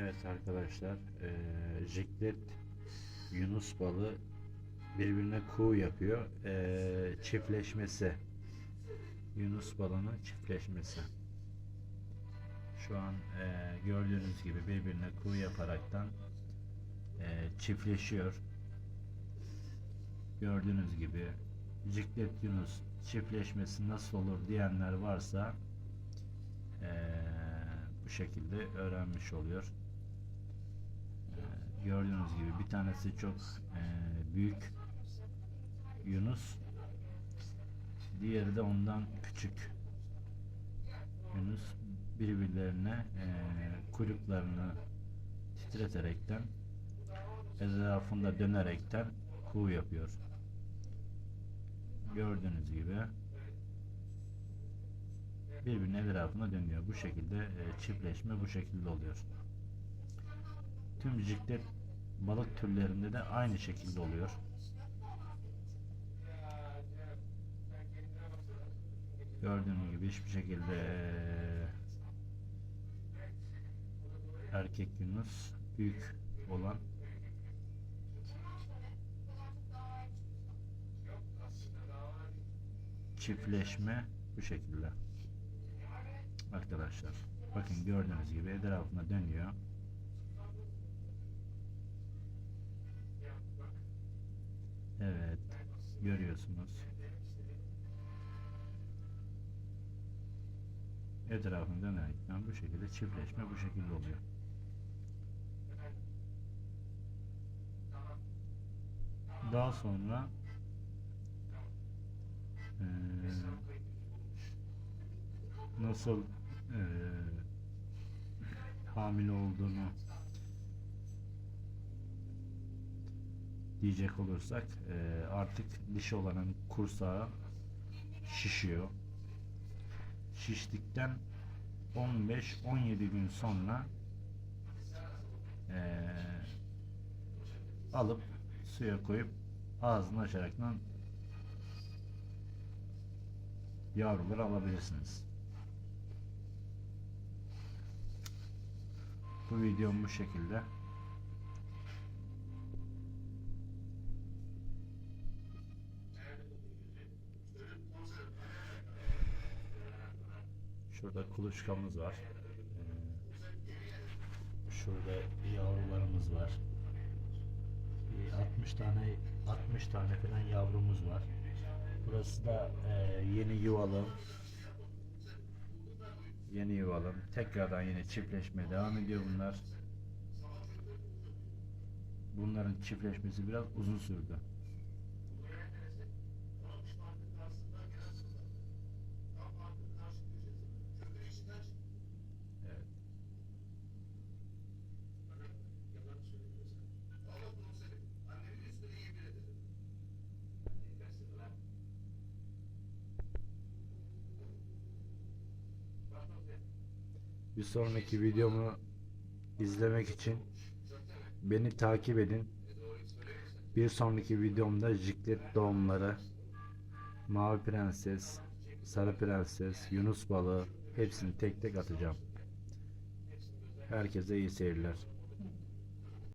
Evet arkadaşlar, eee jiklet Yunus balığı birbirine kuğu yapıyor. Eee, çiftleşmesi. Yunus balığının çiftleşmesi. Şu an eee, gördüğünüz gibi birbirine kuğu yaparaktan eee, çiftleşiyor. Gördüğünüz gibi Ciklet Yunus çiftleşmesi nasıl olur diyenler varsa eee, bu şekilde öğrenmiş oluyor. Gördüğünüz gibi bir tanesi çok eee, büyük Yunus diğeri de ondan küçük Yunus birbirlerine eee kuyruklarını titreterekten etrafında dönerekten kuğu yapıyor. Gördüğünüz gibi birbirinin etrafına dönüyor. Bu şekilde e, çiftleşme bu şekilde oluyor. Tüm ciklet balık türlerinde de aynı şekilde oluyor. Gördüğünüz gibi hiçbir şekilde erkek yunus büyük olan çiftleşme bu şekilde arkadaşlar bakın gördüğünüz gibi etrafına dönüyor görüyorsunuz. Etrafına dönerekten bu şekilde çiftleşme bu şekilde oluyor. Daha sonra eee, nasıl eee, hamile olduğunu diyecek olursak eee, artık dişi olanın kursağı şişiyor. Şiştikten 15-17 gün sonra eee, alıp suya koyup ağzını açaraktan yavruları alabilirsiniz. Bu videom bu şekilde. Şurada kuluçkamız var. Ee, Şurada yavrularımız var. Bir 60 tane 60 tane falan yavrumuz var. Burası da e, yeni yuvalım. Yeni yuvalım. Tekrardan yine çiftleşmeye devam ediyor bunlar. Bunların çiftleşmesi biraz uzun sürdü. Bir sonraki videomu izlemek için beni takip edin. Bir sonraki videomda jiklet doğumları, mavi prenses, sarı prenses, yunus balığı hepsini tek tek atacağım. Herkese iyi seyirler.